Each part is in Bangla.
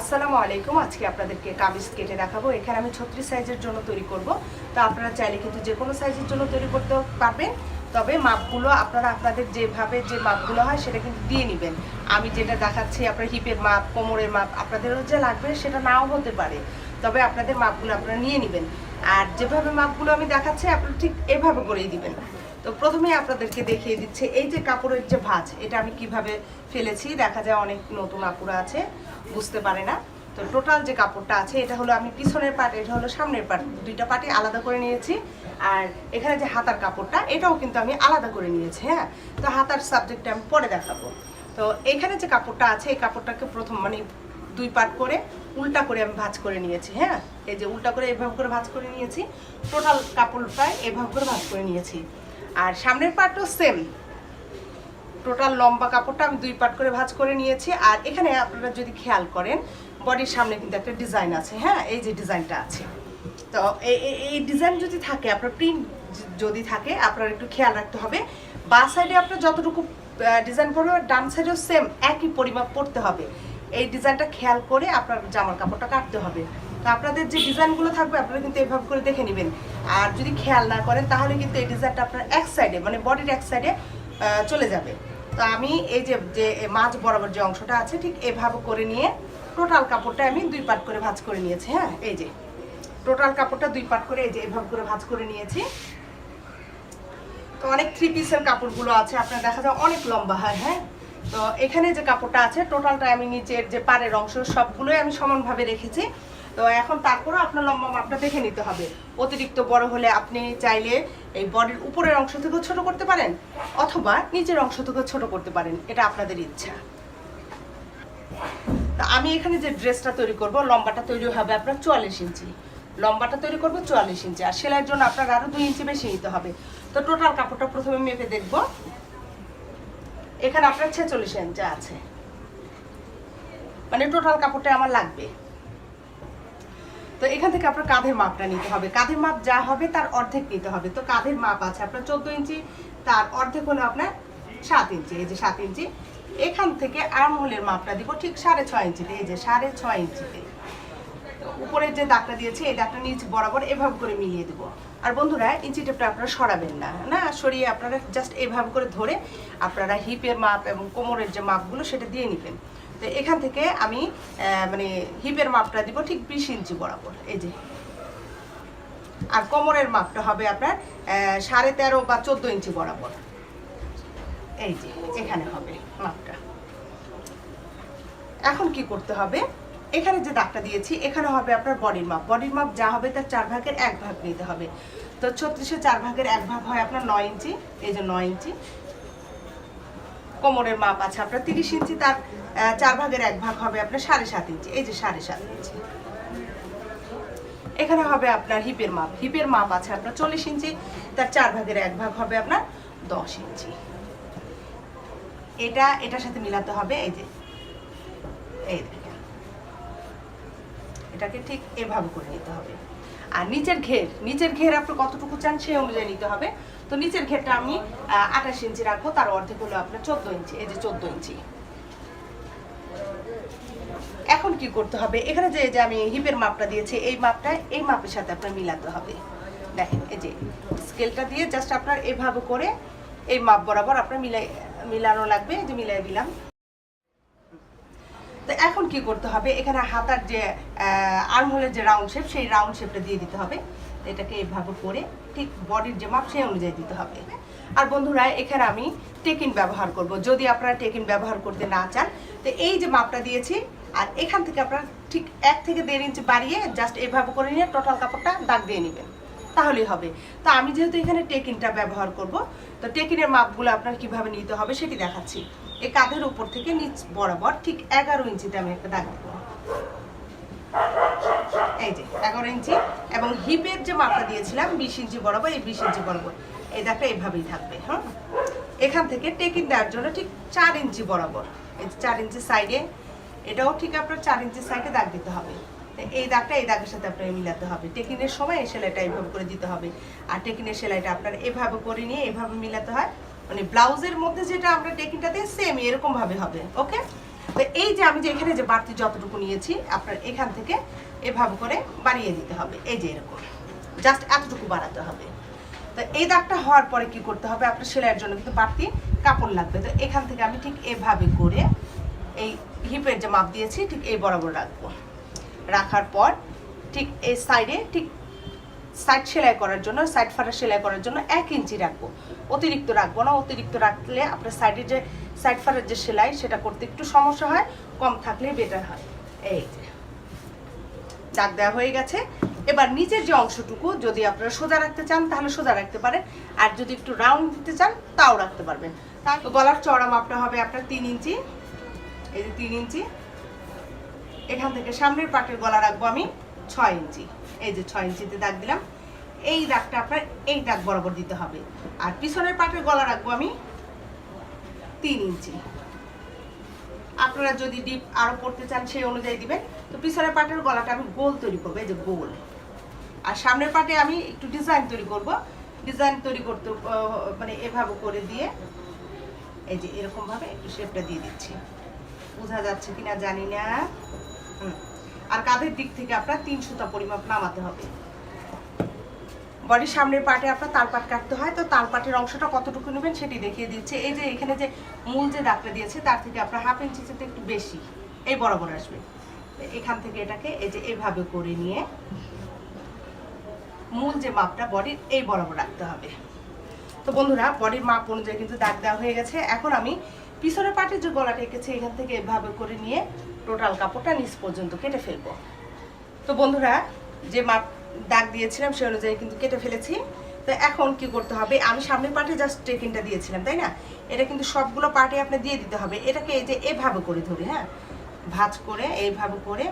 আসসালামু আলাইকুম। আজকে আপনাদেরকে কামিজ কেটে দেখাবো। এখানে আমি ছত্রিশ সাইজের জন্য তৈরি করব। তো আপনারা চাইলে কিন্তু যে কোনো সাইজের জন্য তৈরি করতে পারবেন। তবে মাপগুলো আপনারা আপনাদের যেভাবে যে মাপগুলো হয় সেটা কিন্তু দিয়ে নেবেন। আমি যেটা দেখাচ্ছি, আপনার হিপের মাপ, কোমরের মাপ, আপনাদেরও যে লাগবে সেটা নাও হতে পারে। তবে আপনাদের মাপগুলো আপনারা নিয়ে নেবেন। আর যেভাবে মাপগুলো আমি দেখাচ্ছি, আপনারা ঠিক এভাবে করেই দিবেন। তো প্রথমে আপনাদেরকে দেখিয়ে দিচ্ছে, এই যে কাপড়ের যে ভাঁজ, এটা আমি কীভাবে ফেলেছি, দেখা যায় অনেক নতুন আপুরা আছে, বুঝতে পারে না। তো টোটাল যে কাপড়টা আছে, এটা হলো আমি পিছনের পার্ট এটা হলো সামনের পার্ট দুইটা পার্টে আলাদা করে নিয়েছি। আর এখানে যে হাতার কাপড়টা, এটাও কিন্তু আমি আলাদা করে নিয়েছি হ্যাঁ? তো হাতার সাবজেক্টটা আমি পরে দেখাবো। তো এখানে যে কাপড়টা আছে, এই কাপড়টাকে প্রথম মানে দুই পার্ট করে উল্টা করে আমি ভাঁজ করে নিয়েছি হ্যাঁ? এই যে উল্টা করে এভাবে করে ভাঁজ করে নিয়েছি, টোটাল কাপড়টায় এভাবে করে ভাঁজ করে নিয়েছি। আর সামনের পার্টও সেম টোটাল লম্বা কাপড়টা আমি দুই পার্ট করে ভাজ করে নিয়েছি। আর এখানে আপনারা যদি খেয়াল করেন, বডির সামনে কিন্তু একটা ডিজাইন আছে হ্যাঁ? এই যে ডিজাইনটা আছে। তো এই ডিজাইন যদি থাকে, আপনার প্রিন্ট যদি থাকে, আপনার একটু খেয়াল রাখতে হবে। বা সাইডে আপনার যতটুকু ডিজাইন করবে ডান সাইডেও সেম একই পরিমাপ পড়তে হবে। এই ডিজাইনটা খেয়াল করে আপনার জামার কাপড়টা কাটতে হবে। তো আপনাদের যে ডিজাইনগুলো থাকবে, আপনারা কিন্তু এভাবে করে দেখে নেবেন। আর যদি খেয়াল না করেন, তাহলে কিন্তু এই ডিজাইনটা আপনার এক সাইডে মানে বডির এক সাইডে চলে যাবে। তো আমি এই যে যে মাছ বরাবর যে অংশটা আছে, ঠিক এভাবে করে নিয়ে টোটাল কাপড়টা আমি দুই পাট করে ভাঁজ করে নিয়েছি হ্যাঁ? এই যে টোটাল কাপড়টা দুই পাট করে এই যে এভাবে করে ভাঁজ করে নিয়েছি। তো অনেক থ্রি পিসের কাপড়গুলো আছে, আপনার দেখা যায় অনেক লম্বা হয় হ্যাঁ? তো এখানে যে কাপড়টা আছে টোটালটা আমি নিচের যে পাড়ের অংশ, সবগুলোই আমি সমানভাবে রেখেছি। তো এখন তারপরে আপনার লম্বা মাপটা দেখে নিতে হবে। অতিরিক্ত বড় হলে আপনি চাইলে এই বডির উপরের অংশ থেকেও ছোট করতে পারেন অথবা নিচের অংশ থেকেও ছোট করতে পারেন, এটা আপনাদের ইচ্ছা। তা আমি এখানে যে ড্রেসটা তৈরি করব, লম্বাটা তৈরি হবে আপনার চুয়াল্লিশ ইঞ্চি। লম্বাটা তৈরি করব চুয়াল্লিশ ইঞ্চি, আর সেলাইয়ের জন্য আপনার আরও দুই ইঞ্চি বেশি নিতে হবে। তো টোটাল কাপড়টা প্রথমে মেপে দেখব। এখানে আপনার ছেচল্লিশ ইঞ্চি আছে। মানে টোটাল কাপড়টা আমার লাগবে। তো এখান থেকে আপনার কাঁধের মাপটা নিতে হবে। কাঁধের মাপ যা হবে তার অর্ধেক নিতে হবে। তো কাঁধের মাপ আছে আপনার চোদ্দ ইঞ্চি, তার অর্ধেক হলো আপনার সাত ইঞ্চি। এই যে সাত ইঞ্চি। এখান থেকে আর্মহোলের মাপটা দিব ঠিক সাড়ে ছয় ইঞ্চিতে। এই যে সাড়ে ছয় ইঞ্চিতে। উপরের যে দাগটা দিয়েছি, এই দাগটা নিচ বরাবর এভাবে করে মিলিয়ে দেবো। আর বন্ধুরা, ইঞ্চি টেপটা আপনারা সরাবেন না না? সরিয়ে আপনারা জাস্ট এভাবে করে ধরে আপনারা হিপের মাপ এবং কোমরের যে মাপগুলো সেটা দিয়ে নেবেন। তো এখান থেকে আমি মানে হিপের মাপটা দিব ঠিক বিশ ইঞ্চি বরাবর, এই যে। আর কোমরের মাপটা হবে আপনার সাড়ে তেরো বা চোদ্দ ইঞ্চি বরাবর। এই যে, এখানে হবে মাপটা। এখন কি করতে হবে? এখানে যে দাগটা দিয়েছি, এখানে হবে আপনার বডির মাপ। বডির মাপ যা হবে তার চার ভাগের এক ভাগ নিতে হবে। তো ছত্রিশে চার ভাগের এক ভাগ হয় আপনার নয় ইঞ্চি, এই যে নয় ইঞ্চি। কোমরের মাপ আছে। আপনার তিরিশ ইঞ্চি, তার চার ভাগের এক ভাগ হবে আপনার সাড়ে সাত ইঞ্চি। এই যে সাড়ে সাত ইঞ্চি। এখানে হবে আপনার হিপের মাপ। হিপের মাপ আছে আপনার চল্লিশ ইঞ্চি, তার চার ভাগের এক ভাগ হবে আপনার দশ ইঞ্চি। এটা, এটার সাথে মিলাতে হবে, এই যে, এই এটাকে ঠিক এভাবে করে নিতে হবে। আর নিচের ঘের নিচের ঘের আপনি কতটুকু চান সেই অনুযায়ী নিতে হবে। তো নিচের ঘেরটা আমি আঠাশ ইঞ্চি রাখব, তার অর্ধেক হলো আপনার চোদ্দ ইঞ্চি, এই যে চোদ্দ ইঞ্চি। এখন কি করতে হবে? এখানে যে যে আমি হিপের মাপটা দিয়েছি, এই মাপটা, এই মাপের সাথে আপনার মিলাতে হবে। দেখেন, এই যে স্কেলটা দিয়ে জাস্ট আপনার এভাবে করে এই মাপ বরাবর আপনার মিলাই, মিলানো লাগবে যে মিলাই দিলাম। এখন কি করতে হবে? এখানে হাতার যে আর্মহোলের যে রাউন্ড শেপ সেই রাউন্ড শেপটা দিয়ে দিতে হবে। এটাকে এইভাবে করে ঠিক বডির যে মাপ, সেই অনুযায়ী দিতে হবে আর বন্ধুরা, এখানে আমি টেকিন ব্যবহার করব। যদি আপনারা টেকিন ব্যবহার করতে না চান, তো এই যে মাপটা দিয়েছি, আর এখান থেকে আপনারা ঠিক এক থেকে দেড় ইঞ্চি বাড়িয়ে জাস্ট এভাবে করে নিয়ে টোটাল কাপড়টা দাগ দিয়ে নেবেন। তাহলেই হবে। তো আমি যেহেতু এখানে টেকিনটা ব্যবহার করব, তো টেকিনের মাপগুলো আপনার কীভাবে নিতে হবে সেটি দেখাচ্ছি। এই কাঁধের উপর থেকে নিচ বরাবর ঠিক এগারো ইঞ্চিতে আমি একটা দাগ দেবো। এই যে, এগারো ইঞ্চি এবং হিপের যে মাপটা দিয়েছিলাম, বিশ ইঞ্চি বরাবর, এই বিশ ইঞ্চি বরাবর। এই দাগটা এইভাবেই থাকবে হ্যাঁ? এখান থেকে টেকিন দেওয়ার জন্য ঠিক চার ইঞ্চি বরাবর। এই যে চার ইঞ্চি সাইডে, এটাও ঠিক আপনার চার ইঞ্চি সাইডে দাগ দিতে হবে। এই দাগটা এই দাগের সাথে আপনার মিলাতে হবে। টেকিনের সময় এই সেলাইটা এইভাবে করে দিতে হবে। আর টেকিনের সেলাইটা আপনার এভাবে করে নিয়ে এভাবে মিলাতে হয়। মানে ব্লাউজের মধ্যে যেটা আমরা টেকিনটা দিই সেম এরকম ভাবে হবে ওকে তো এই যে আমি যে এখানে যে বাড়তি যতটুকু নিয়েছি, আপনার এখান থেকে এভাবে করে বাড়িয়ে দিতে হবে, এই যে এরকম। জাস্ট এতটুকু বাড়াতে হবে। তো এই দাগটা হওয়ার পরে কি করতে হবে? আপনার সেলাইয়ের জন্য কিন্তু বাড়তি কাপড় লাগবে। তো এখান থেকে আমি ঠিক এভাবে করে এই হিপের যে মাপ দিয়েছি, ঠিক এই বরাবর রাখব। রাখার পর ঠিক এই সাইডে ঠিক সাইড সেলাই করার জন্য সাইড ফাটা সেলাই করার জন্য এক ইঞ্চি রাখব। অতিরিক্ত রাখব না, অতিরিক্ত রাখলে আপনার সাইডে যে সাইড ফাটার যে সেলাই, সেটা করতে একটু সমস্যা হয়, কম থাকলে বেটার হয়। এই যে, দাগ দেওয়া হয়ে গেছে। এবার নিচের যে অংশটুকু, যদি আপনারা সোজা রাখতে চান, তাহলে সোজা রাখতে পারেন। আর যদি একটু রাউন্ড দিতে চান, তাও রাখতে পারবেন। গলার চড়া মাপটা হবে আপনার তিন ইঞ্চি। এই যে তিন ইঞ্চি। এখান থেকে সামনের পাটের গলা রাখব আমি ছয় ইঞ্চি। এই যে ছয় ইঞ্চিতে দাগ দিলাম, এই দাগটা আপনার এই দাগ বরাবর দিতে হবে। আর পিছনের পাটের গলা রাখব আমি তিন ইঞ্চি। আপনারা যদি ডিপ আরও পড়তে চান সেই অনুযায়ী দিবেন। তো পিছনের পাটের গলাটা আমি গোল তৈরি করব, এই যে গোল। আর সামনের পাটে আমি একটু ডিজাইন তৈরি করব। ডিজাইন তৈরি করতে মানে এভাবে করে দিয়ে এই যে এরকম ভাবে একটু শেপটা দিয়ে দিচ্ছি। বোঝা যাচ্ছে কিনা জানি না। আর কাঁধের দিক থেকে আপনার তিন সুতা পরিমাপ নামাতে হবে। বডির সামনের পাটে আপনার তালপাট কাটতে হয়, তো তালপাটের অংশটা কতটুকু নেবেন সেটি দেখিয়ে দিচ্ছে। এই যে এখানে যে মূল যে দাগটা দিয়েছে, তার থেকে আপনার হাফ ইঞ্চি চেয়ে একটু বেশি, এই বরাবর আসবে। এখান থেকে এটাকে এই যে এভাবে করে নিয়ে মূল যে মাপটা বডির, এই বরাবর রাখতে হবে। তো বন্ধুরা, বডির মাপ অনুযায়ী কিন্তু দাগ দেওয়া হয়ে গেছে। এখন আমি পিছনের পাটের যে গলাটা এঁকেছে, এখান থেকে এভাবে করে নিয়ে টোটাল কাপড়টা নিচ পর্যন্ত কেটে ফেলব। তো বন্ধুরা, যে মাপ দাগ দিয়েছিলাম সেই অনুযায়ী কিন্তু কেটে ফেলেছি। তো এখন কি করতে হবে? আমি সামনের পার্টে জাস্ট ট্রেকিংটা দিয়েছিলাম, তাই না? এটা কিন্তু সবগুলো পার্টে আপনি দিয়ে দিতে হবে। এটাকে এই যে এভাবে করে ধরি হ্যাঁ? ভাঁজ করে, এইভাবে করে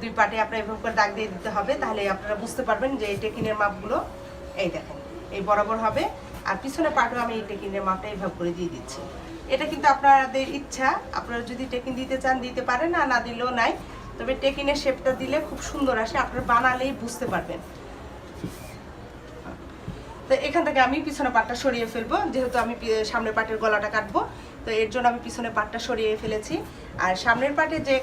দুই পার্টে আপনার এভাবে করে দাগ দিয়ে দিতে হবে। তাহলে আপনারা বুঝতে পারবেন যে এই টেকিনের মাপগুলো এই দেখেন, এই বরাবর হবে। আর পিছনে পার্টও আমি এই টেকিনের মাপটা এইভাবে করে দিয়ে দিচ্ছি। এটা কিন্তু আপনাদের ইচ্ছা। আপনারা যদি টেকিন দিতে চান, দিতে পারেন, আর না দিলেও নাই। তবে টেকিনের শেপটা দিলে খুব সুন্দর আসে। আপনারা বানালেই বুঝতে পারবেন। তো এখান থেকে আমি পিছনে পাটটা সরিয়ে ফেলব। যেহেতু আমি সামনের পাটের গলাটা কাটবো, তো এর জন্য আমি পিছনে পাটটা সরিয়ে ফেলেছি। আর সামনের পাটে যে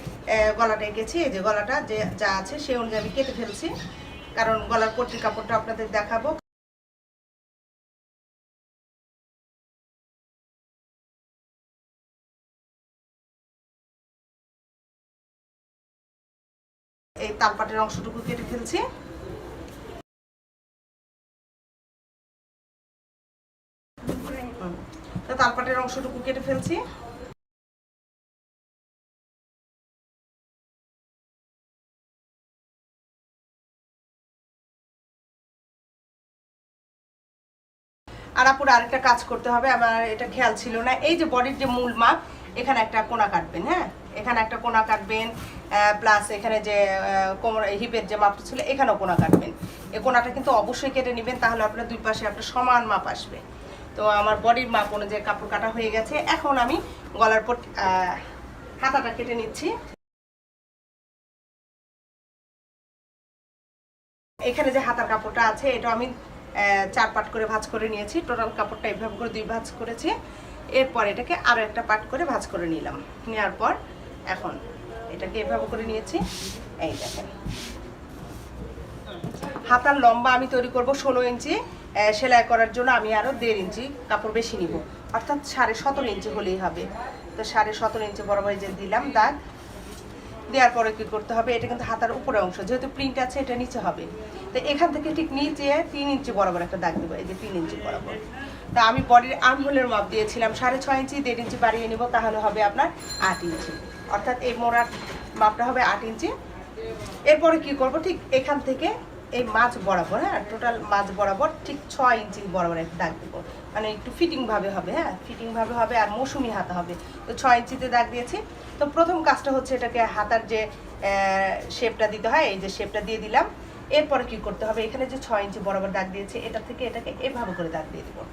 গলাটা এঁকেছি, এই যে গলাটা যে যা আছে সেই অনুযায়ী আমি কেটে ফেলছি। কারণ গলার পট্টির কাপড়টা আপনাদের দেখাবো। এই তালপাটের অংশটুকু কেটে ফেলছি। তালপাটের অংশটুকু কেটে ফেলছি। আর আপুর আরেকটা কাজ করতে হবে, আমার এটা খেয়াল ছিল না। এই যে বডির যে মূল মাপ, এখানে একটা কোনা কাটবেন হ্যাঁ? এখানে একটা কোনা কাটবেন প্লাস এখানে যে কোমর হিপের যে মাপটা ছিল, এখানেও কোনা কাটবেন। এই কোনাটা কিন্তু অবশ্যই কেটে নেবেন, তাহলে আপনার দুই পাশে আপনার সমান মাপ আসবে। তো আমার বডির মাপ অনুযায়ী কাপড় কাটা হয়ে গেছে। এখন আমি গলার পর হাতাটা কেটে নিচ্ছি। এখানে যে হাতার কাপড়টা আছে, এটা আমি চার পাট করে ভাঁজ করে নিয়েছি। টোটাল কাপড়টা এভাবে করে দুই ভাঁজ করেছি। এরপর এটাকে আরও একটা পাট করে ভাঁজ করে নিলাম। নেওয়ার পর এখন এটাকে এভাবে করে নিয়েছি। এই দেখেন। হাতার লম্বা আমি তৈরি করব ষোলো ইঞ্চি। সেলাই করার জন্য আমি আরও দেড় ইঞ্চি কাপড় বেশি নিব। অর্থাৎ সাড়ে সতেরো ইঞ্চি হলেই হবে। তো সাড়ে সতেরো ইঞ্চি বরাবর যে দিলাম দাগ দেওয়ার পরে কি করতে হবে, এটা কিন্তু হাতার উপরে অংশ, যেহেতু প্রিন্ট আছে, এটা নিচে হবে। তো এখান থেকে ঠিক নিচে তিন ইঞ্চি বরাবর একটা দাগ দেবো, এই যে তিন ইঞ্চি বরাবর। তা আমি বডির আর্মহোলের মাপ দিয়েছিলাম, সাড়ে ছয় ইঞ্চি, দেড় ইঞ্চি বাড়িয়ে নিব, তাহলে হবে আপনার আট ইঞ্চি। অর্থাৎ এই মোড়ার মাপটা হবে আট ইঞ্চি। এরপরে কি করব, ঠিক এখান থেকে এই মাছ বরাবর হ্যাঁ? টোটাল মাছ বরাবর ঠিক ছয় ইঞ্চি বরাবর একটা দাগ দেবো। মানে একটু ফিটিংভাবে হবে হ্যাঁ? ফিটিংভাবে হবে আর মৌসুমি হাতা হবে। তো ছয় ইঞ্চিতে দাগ দিয়েছি। তো প্রথম কাজটা হচ্ছে এটাকে হাতার যে শেপটা দিতে হয়, এই যে শেপটা দিয়ে দিলাম। এরপরে কি করতে হবে? এখানে যে ছয় ইঞ্চি বরাবর দাগ দিয়েছে, এটা থেকে এটাকে এভাবে করে দাগ দিয়ে দেবো।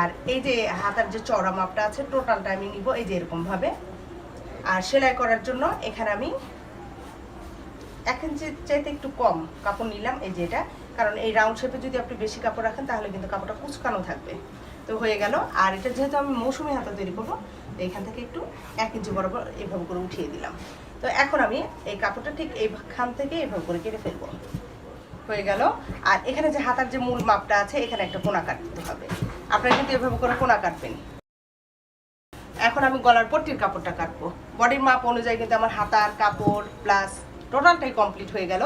আর এই যে হাতার যে চড়া মাপটা আছে টোটালটা আমি নিব এই যে এরকমভাবে আর সেলাই করার জন্য এখানে আমি এক ইঞ্চির চাইতে একটু কম কাপড় নিলাম, এই যে এটা। কারণ এই রাউন্ড শেপে যদি আপনি বেশি কাপড় রাখেন, তাহলে কিন্তু কাপড়টা কুচকানো থাকবে। তো হয়ে গেল। আর এটা যেহেতু আমি মৌসুমি হাতা তৈরি করব এখান থেকে একটু এক ইঞ্চি বরাবর এভাবে করে উঠিয়ে দিলাম। তো এখন আমি এই কাপড়টা ঠিক এইখান থেকে এভাবে করে কেটে ফেলব। হয়ে গেল। আর এখানে যে হাতার যে মূল মাপটা আছে, এখানে একটা কোনা কাটতে হবে। আপনারা কিন্তু এভাবে করে কোনা কাটবেন। এখন আমি গলার পট্টির কাপড়টা কাটবো। বডির মাপ অনুযায়ী কিন্তু আমার হাতার কাপড় প্লাস টোটালটাই কমপ্লিট হয়ে গেল।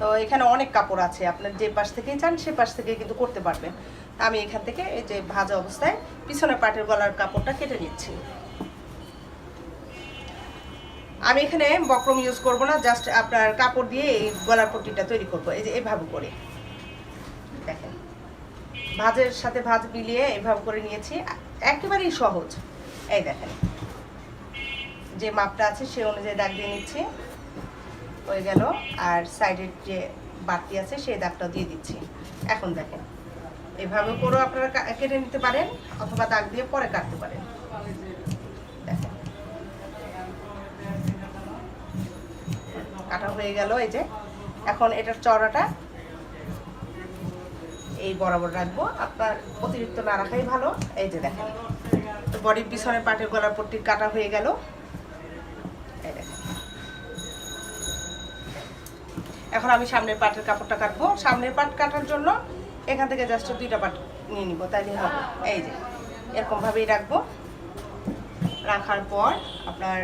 তো এখানে অনেক কাপড় আছে, আপনার যে পাশ থেকেই চান সে পাশ থেকে কিন্তু করতে পারবেন। আমি এখান থেকে এই যে ভাজা অবস্থায় পিছনে পাটের গলার কাপড়টা কেটে নিচ্ছি। আমি এখানে বক্রম ইউজ করব না জাস্ট আপনার কাপড় দিয়ে এই গলার পট্টিটা তৈরি করব, এই যে এভাবে করে। দেখেন, ভাজের সাথে ভাজ মিলিয়ে এভাবে করে নিয়েছি, একেবারেই সহজ। এই দেখেন, যে মাপটা আছে সে অনুযায়ী দাগ দিয়ে নিচ্ছি। হয়ে গেল, আর সাইডের যে বাড়তি আছে সেই দাগটাও দিয়ে দিচ্ছি। এখন দেখেন, এভাবে করেও আপনারা কেটে নিতে পারেন অথবা দাগ দিয়ে পরে কাটতে পারেন। কাটা হয়ে গেল এই যে। এখন এটার চড়াটা এই বরাবর রাখব। আপনার অতিরিক্ত না রাখাই ভালো। এই যে দেখেন, বডির পিছনে পাটের গলার পট্টি কাটা হয়ে গেল। এই দেখেন এখন আমি সামনের পাটের কাপড়টা কাটবো। সামনের পাট কাটার জন্য এখান থেকে জাস্ট দুইটা পাট নিয়ে নিব তাইলে হবে এই যে, এরকমভাবেই রাখব। রাখার পর আপনার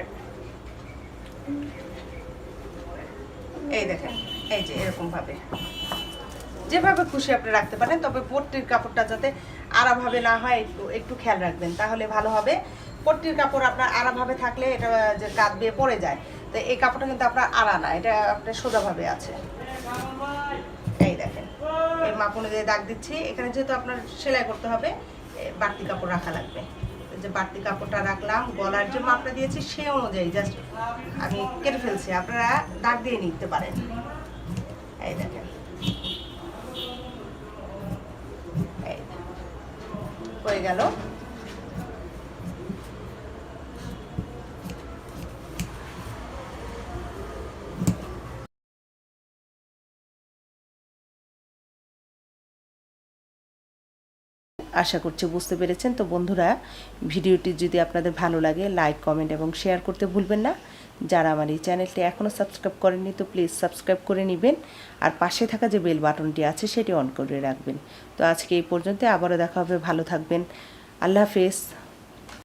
এই দেখেন, এই যে এরকমভাবে। যেভাবে খুশি আপনি রাখতে পারেন, তবে পট্টির কাপড়টা যাতে আড়াভাবে না হয়, একটু একটু খেয়াল রাখবেন, তাহলে ভালো হবে। পট্টির কাপড় আপনার আড়াভাবে থাকলে এটা যে কাঁধ দিয়ে পড়ে যায়। তো এই কাপড়টা কিন্তু আপনার আড়া না, এটা আপনার সোজাভাবে আছে। এই দেখেন, এই মাপ অনুযায়ী দাগ দিচ্ছি, এখানে যেহেতু আপনার সেলাই করতে হবে বাড়তি কাপড় রাখা লাগবে। যে বাড়তি কাপড়টা রাখলাম, গলার যে মাপটা দিয়েছি, সে অনুযায়ী জাস্ট আমি কেটে ফেলছি, আপনারা দাগ দিয়ে নিতে পারেন। এই দেখেন। হয়ে গেল। আশা করছি বুঝতে পেরেছেন। তো বন্ধুরা, ভিডিওটি যদি আপনাদের ভালো লাগে লাইক কমেন্ট এবং শেয়ার করতে ভুলবেন না। যারা আমার এই চ্যানেলটি এখনও সাবস্ক্রাইব করেননি, তো প্লিজ সাবস্ক্রাইব করে নেবেন। আর পাশে থাকা যে বেল বাটনটি আছে, সেটি অন করে রাখবেন। তো আজকে এই পর্যন্ত, আবারও দেখা হবে। ভালো থাকবেন। আল্লাহ হাফেজ।